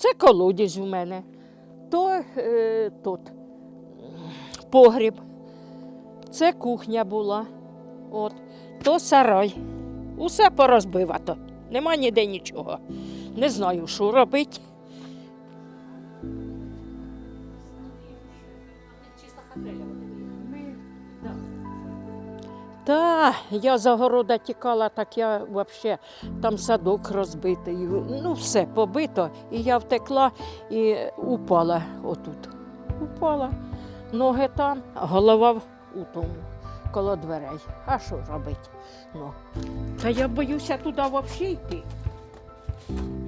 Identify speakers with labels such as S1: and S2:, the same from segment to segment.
S1: Це колодязь у мене. То е, тут погріб. Це кухня була. От. То сарай. Усе порозбивато. Нема ніде нічого. Не знаю, що робити. Та, я за города тікала, так я взагалі там садок розбитий. Ну, все побито. І я втекла і упала отут. Упала. Ноги там, голова у тому, коло дверей. А що робити? Ну. Та я боюся туди взагалі йти.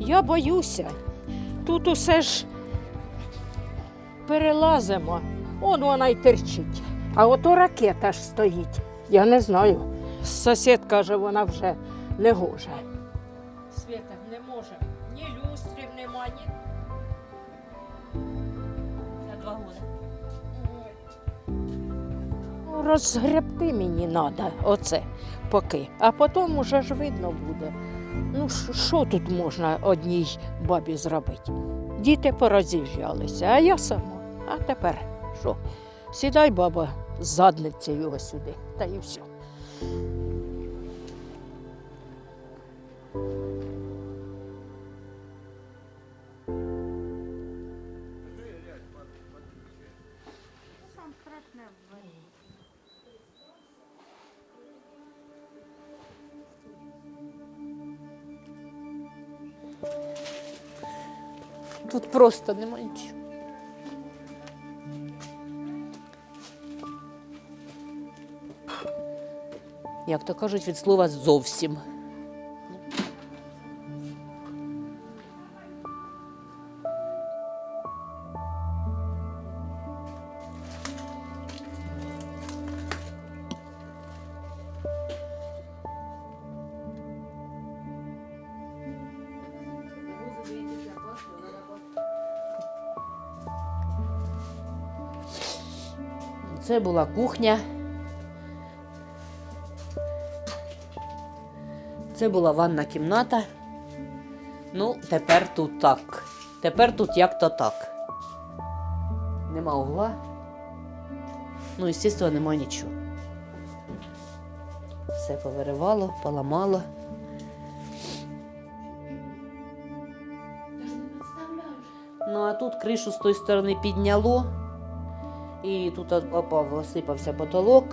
S1: Я боюся. Тут усе ж перелазимо. Он вона й терчить. А ото ракета ж стоїть. Я не знаю. Сусід каже, вона вже не гоже. Свята не може. Ні люстрів нема, ні.
S2: За два роки.
S1: Ну, розгребти мені треба, оце поки. А потім уже ж видно буде. Ну, що тут можна одній бабі зробити? Діти пороз'їжджалися, а я сама. А тепер що? Сідай, баба, з задницею ось сюди, та і все.
S2: Тут просто немає нічого. Як то кажуть, від слова зовсім. Це була кухня. Це була ванна кімната. Ну, тепер тут так. Тепер тут як то так. Нема угла. Ну, звісно, нема нічого. Все повиривало, поламало. Ну, а тут кришу з тої сторони підняло. І тут опав, осипався потолок.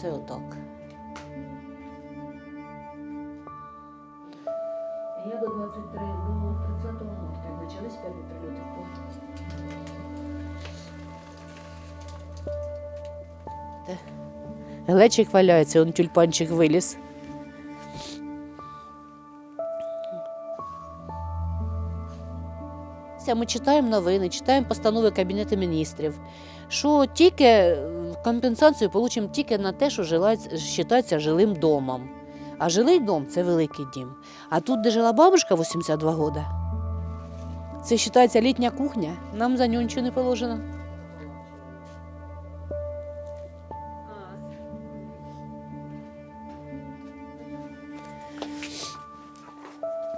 S2: Це отак.
S3: Я до 23, до 30 марта почались перші прильоти
S2: Глечик валяється, он тюльпанчик виліз. Ся, Ми читаємо новини, читаємо постанови Кабінету міністрів, що тільки е, компенсацію отримаємо тільки на те, що вважається жилим домом. А жилий дом це великий дім. А тут, де жила бабушка 82 роки, це вважається літня кухня, нам за нього нічого не положено.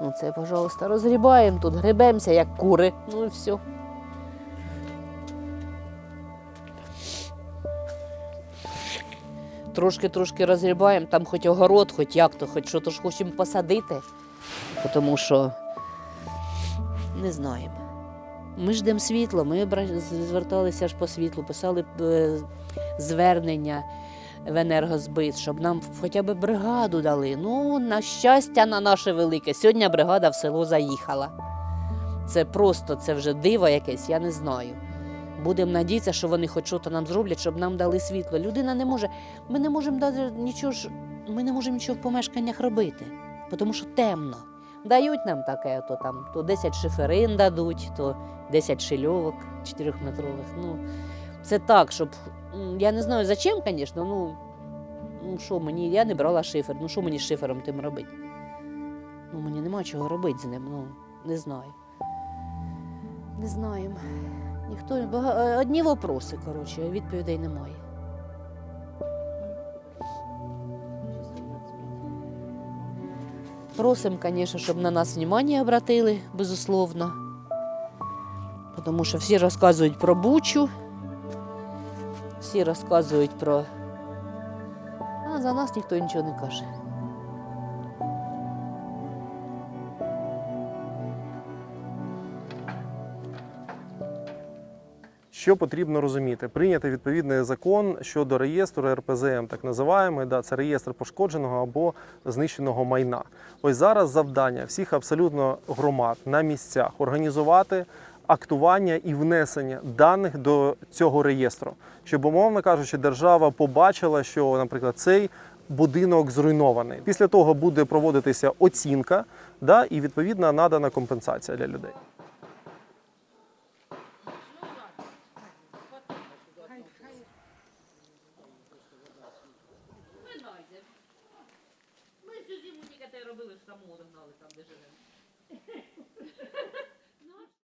S2: Ну, це, пожалуйста, розгрібаємо тут, гребемося, як кури. Ну і все. Трошки-трошки розгрібаємо, там хоч огород, хоч як то, хоч що то ж хочемо посадити. Тому що не знаємо. Ми ждемо світло, ми зверталися ж по світлу, писали е, звернення в енергозбит, щоб нам хоча б бригаду дали. Ну, на щастя, на наше велике. Сьогодні бригада в село заїхала. Це просто, це вже диво якесь, я не знаю. Будемо надіятися, що вони хоч щось нам зроблять, щоб нам дали світло. Людина не може. Ми не можемо дати нічого ж, ми не можемо нічого в помешканнях робити, тому що темно. Дають нам таке, то там то 10 шиферин дадуть, то 10 шильовок 4-метрових. Ну, це так, щоб. Я не знаю за чим, звісно, ну, ну що мені, я не брала шифер. Ну що мені з шифером тим робити? Ну, мені нема чого робити з ним, ну, не знаю. Не знаємо. Ніхто е, одні вопроси, коротше, відповідей немає. Просимо, звісно, щоб на нас внимание обратили, безусловно. Тому що всі розказують про Бучу, всі розказують про. А за нас ніхто нічого не каже.
S4: Що потрібно розуміти? Прийняти відповідний закон щодо реєстру РПЗМ, так називаємо, да, це реєстр пошкодженого або знищеного майна. Ось зараз завдання всіх абсолютно громад на місцях організувати актування і внесення даних до цього реєстру, щоб, умовно кажучи, держава побачила, що, наприклад, цей будинок зруйнований. Після того буде проводитися оцінка, да, і відповідна надана компенсація для людей.
S2: Ми цю зиму те робили, саму гнали там, де живе.